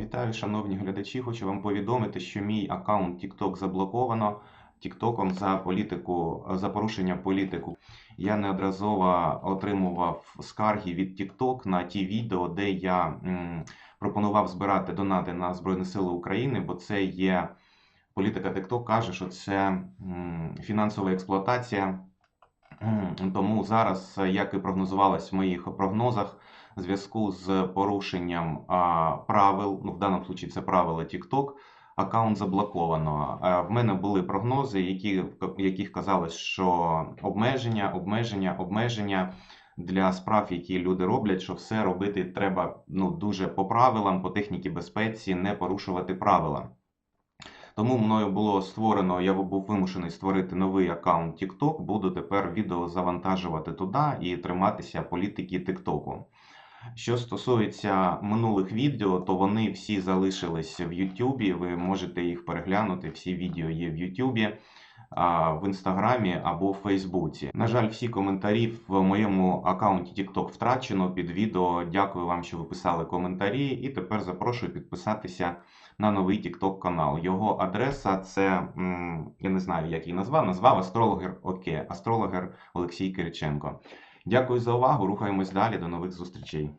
Вітаю, шановні глядачі. Хочу вам повідомити, що мій аккаунт TikTok заблоковано TikTokом за політику, за порушення політику. Я неодноразово отримував скарги від TikTok на ті відео, де я пропонував збирати донати на Збройні Сили України, бо це є політика TikTok каже, що це фінансова експлуатація. Тому зараз, е, як і прогнозувалось в моїх прогнозах, в зв'язку з порушенням правил, ну в даному випадку це правила TikTok, аккаунт заблоковано. Е, В мене були прогнози, які, в яких казалось, що обмеження, обмеження, обмеження для справ, які люди роблять, що все робити треба ну, дуже по правилам, по техніці безпеці, не порушувати правила. Тому мною було створено, я був вимушений створити новий аккаунт TikTok. Буду тепер відео завантажувати туди і триматися політики TikTok. Що стосується минулих відео, то вони всі залишились в YouTube. Ви можете їх переглянути. Всі відео є в YouTube, в Інстаграмі або в Фейсбуці. На жаль, всі коментарі в моєму аккаунті TikTok втрачено під відео. Дякую вам, що ви писали коментарі. І тепер запрошую підписатися на новий TikTok канал. Його адреса це я не знаю, як її назвав. Назвав астрологер ОК, астрологер Олексій Кириченко. Дякую за увагу. Рухаємось далі. До нових зустрічей.